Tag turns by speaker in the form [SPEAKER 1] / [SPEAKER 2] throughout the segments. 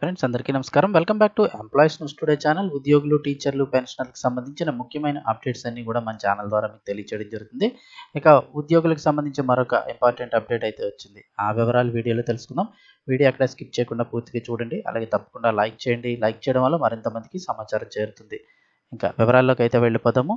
[SPEAKER 1] Friends అందరికీ నమస్కారం. Welcome back to employees news today channel ఉద్యోగులు టీచర్లు పెన్షనర్లకు సంబంధించిన ముఖ్యమైన అప్డేట్స్ అన్ని కూడా మన ఛానల్ ద్వారా మీకు తెలియచేయడం జరుగుతుంది. ఇక ఉద్యోగులకు సంబంధించి మరొక ఇంపార్టెంట్ అప్డేట్ అయితే వచ్చింది. ఆ వివరాలు వీడియోలో తెలుసుకుందాం. వీడియో అక్కడ స్కిప్ చేయకుండా పూర్తిగా చూడండి. అలాగే తప్పకుండా లైక్ చేయండి. లైక్ చేయడం వల్ల మరింత మందికి సమాచారం చేరుతుంది. ఇంకా వివరాల్లోకి అయితే వెళ్ళిపోదాము.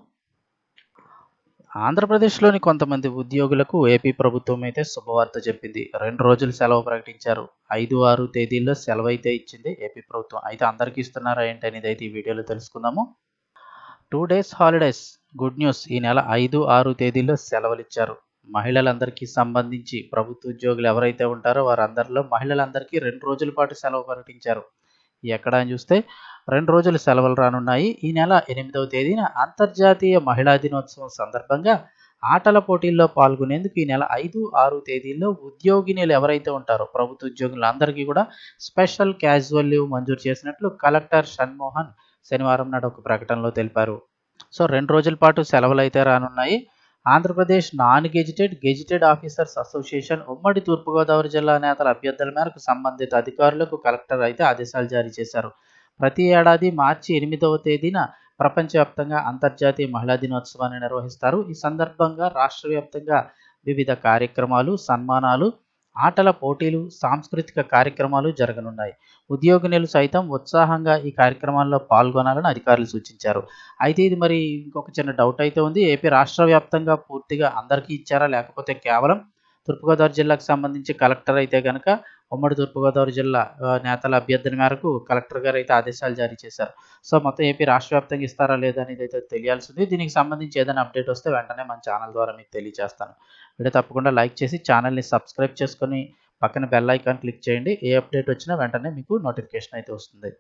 [SPEAKER 1] ఆంధ్రప్రదేశ్లోని కొంతమంది ఉద్యోగులకు ఏపీ ప్రభుత్వం అయితే శుభవార్త చెప్పింది. రెండు రోజులు సెలవు ప్రకటించారు. ఐదు ఆరు తేదీల్లో సెలవు అయితే ఇచ్చింది ఏపీ ప్రభుత్వం. అయితే అందరికీ ఇస్తున్నారా ఏంటి అనేది అయితే ఈ వీడియోలో తెలుసుకుందాము. Two days holidays good news. ఈ నెల ఐదు ఆరు తేదీల్లో సెలవులు ఇచ్చారు మహిళలందరికీ సంబంధించి ప్రభుత్వ ఉద్యోగులు ఎవరైతే ఉంటారో వారందరిలో మహిళలందరికీ రెండు రోజుల పాటు సెలవు ప్రకటించారు. ఎక్కడ అని చూస్తే రెండు రోజులు సెలవులు రానున్నాయి. ఈ నెల ఎనిమిదవ తేదీన అంతర్జాతీయ మహిళా దినోత్సవం సందర్భంగా ఆటల పోటీల్లో పాల్గొనేందుకు ఈ నెల ఐదు ఆరు తేదీల్లో ఉద్యోగినీలు ఎవరైతే ఉంటారో ప్రభుత్వ ఉద్యోగులందరికీ కూడా స్పెషల్ క్యాజువల్ లీవ్ మంజూరు చేసినట్లు కలెక్టర్ షణ్మోహన్ శనివారం నాడు ఒక ప్రకటనలో తెలిపారు. సో రెండు రోజుల పాటు సెలవులు అయితే రానున్నాయి. Andhra Pradesh non gazetted gazetted officers association ఉమ్మడి తూర్పుగోదావరి జిల్లా నేతల అభ్యర్థుల మేరకు సంబంధిత అధికారులకు కలెక్టర్ అయితే ఆదేశాలు జారీ చేశారు. ప్రతి ఏడాది మార్చి ఎనిమిదవ తేదీన ప్రపంచవ్యాప్తంగా అంతర్జాతీయ మహిళా దినోత్సవాన్ని నిర్వహిస్తారు. ఈ సందర్భంగా రాష్ట్ర వ్యాప్తంగా వివిధ కార్యక్రమాలు సన్మానాలు ఆటల పోటీలు సాంస్కృతిక కార్యక్రమాలు జరగనున్నాయి. ఉద్యోగినులు సైతం ఉత్సాహంగా ఈ కార్యక్రమాల్లో పాల్గొనాలని అధికారులు సూచించారు. అయితే ఇది మరి ఇంకొక చిన్న డౌట్ అయితే ఉంది. ఏపీ రాష్ట్ర వ్యాప్తంగా పూర్తిగా అందరికీ ఇచ్చారా? లేకపోతే కేవలం తూర్పుగోదావరి జిల్లాకు సంబంధించి కలెక్టర్ అయితే కనుక ఉమ్మడి తూర్పుగోదావరి జిల్లా నేతల అభ్యర్థన మేరకు కలెక్టర్ గారు అయితే ఆదేశాలు జారీ చేశారు. సో మొత్తం ఏపీ రాష్ట్ర వ్యాప్తంగా ఇస్తారా లేదా అనేది అయితే తెలియాల్సింది దీనికి సంబంధించి ఏదైనా అప్డేట్ వస్తే వెంటనే మన ఛానల్ ద్వారా మీకు తెలియజేస్తాను. వీడియో తప్పకుండా లైక్ చేసి ఛానల్ని సబ్స్క్రైబ్ చేసుకొని పక్కన బెల్ ఐకాన్ క్లిక్ చేయండి. ఏ అప్డేట్ వచ్చినా వెంటనే మీకు నోటిఫికేషన్ అయితే వస్తుంది.